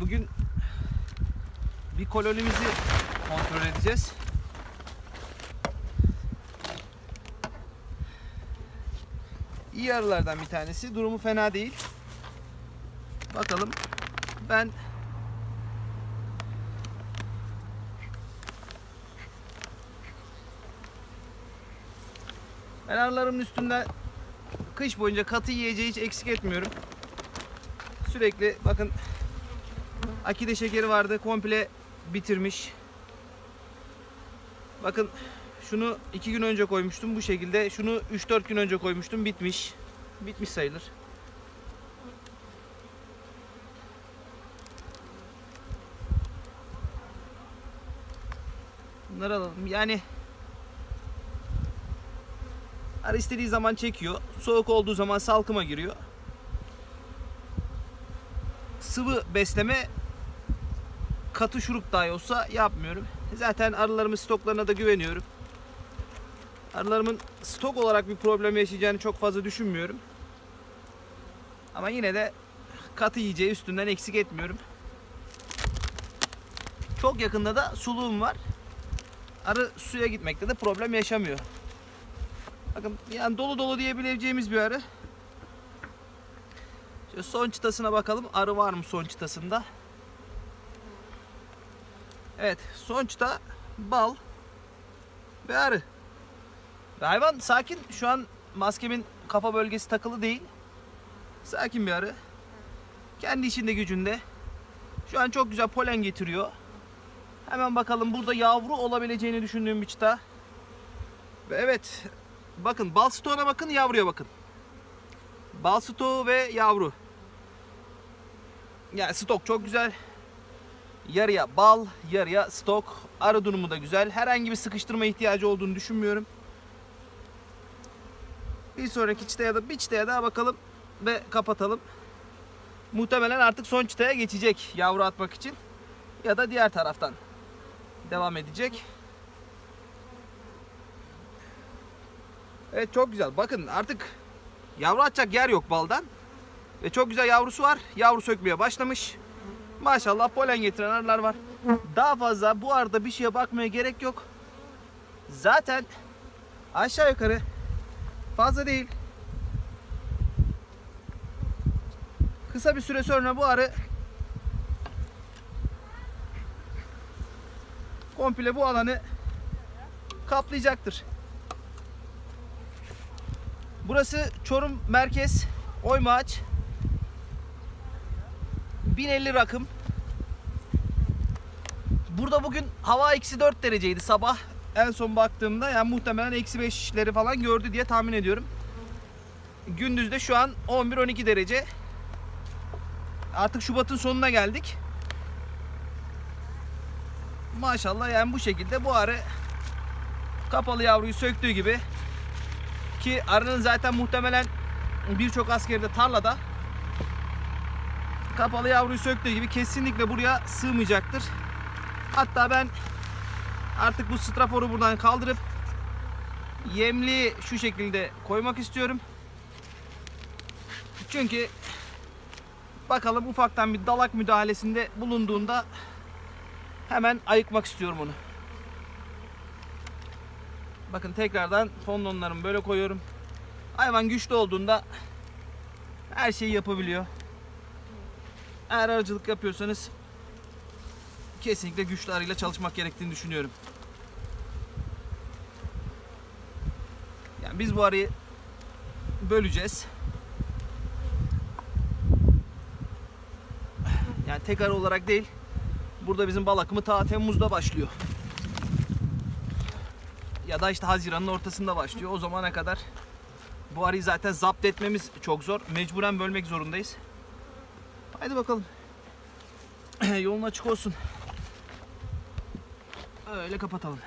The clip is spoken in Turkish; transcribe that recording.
bugün bir kolonimizi kontrol edeceğiz. İyi arılardan bir tanesi. Durumu fena değil. Bakalım. Ben Ben arılarımın üstünde kış boyunca katı yiyeceği hiç eksik etmiyorum. Sürekli bakın akide şekeri vardı komple bitirmiş. Bakın şunu iki gün önce koymuştum bu şekilde. Şunu 3-4 gün önce koymuştum bitmiş. Bitmiş sayılır. Bunları alalım. Yani Arı istediği zaman çekiyor. Soğuk olduğu zaman salkıma giriyor. Sıvı besleme katı şurup dahi olsa yapmıyorum. Zaten arılarımın stoklarına da güveniyorum. Arılarımın stok olarak bir problem yaşayacağını çok fazla düşünmüyorum. Ama yine de katı yiyeceği üstünden eksik etmiyorum. Çok yakında da suluğum var. Arı suya gitmekte de problem yaşamıyor. Bakın yani dolu dolu diyebileceğimiz bir arı. Şöyle son çıtasına bakalım. Arı var mı son çıtasında? Evet son çıta bal ve arı. Ve hayvan sakin. Şu an maskemin kafa bölgesi takılı değil. Sakin bir arı. Kendi içinde gücünde. Şu an çok güzel polen getiriyor. Hemen bakalım burada yavru olabileceğini düşündüğüm bir çıta. Ve evet Bakın bal stoğuna bakın yavruya bakın. Bal stoğu ve yavru. Yani stok çok güzel. Yarıya bal, yarıya stok. Arı durumu da güzel. Herhangi bir sıkıştırma ihtiyacı olduğunu düşünmüyorum. Bir sonraki çıtaya da bir çıtaya daha bakalım ve kapatalım. Muhtemelen artık son çıtaya geçecek yavru atmak için. Ya da diğer taraftan devam edecek. Evet çok güzel. Bakın artık yavru atacak yer yok baldan. Ve çok güzel yavrusu var. Yavru sökmeye başlamış. Maşallah polen getiren arılar var. Daha fazla bu arada bir şeye bakmaya gerek yok. Zaten aşağı yukarı fazla değil. Kısa bir süre sonra bu arı komple bu alanı kaplayacaktır. Burası Çorum Merkez Oymaç. 1050 rakım. Burada bugün hava eksi 4 dereceydi sabah. En son baktığımda yani muhtemelen eksi 5'leri falan gördü diye tahmin ediyorum. Gündüzde şu an 11-12 derece. Artık Şubat'ın sonuna geldik. Maşallah yani bu şekilde bu arı kapalı yavruyu söktüğü gibi ki arının zaten muhtemelen birçok askerde tarlada kapalı yavruyu söktüğü gibi kesinlikle buraya sığmayacaktır. Hatta ben artık bu straforu buradan kaldırıp yemli şu şekilde koymak istiyorum. Çünkü bakalım ufaktan bir dalak müdahalesinde bulunduğunda hemen ayıkmak istiyorum onu. Bakın tekrardan fondonlarımı böyle koyuyorum. Hayvan güçlü olduğunda her şeyi yapabiliyor. Eğer aracılık yapıyorsanız kesinlikle güçlü arıyla çalışmak gerektiğini düşünüyorum. Yani biz bu arıyı böleceğiz. Yani tek arı olarak değil. Burada bizim bal akımı ta Temmuz'da başlıyor ya da işte Haziran'ın ortasında başlıyor. O zamana kadar bu arıyı zaten zapt etmemiz çok zor. Mecburen bölmek zorundayız. Haydi bakalım. Yolun açık olsun. Öyle kapatalım.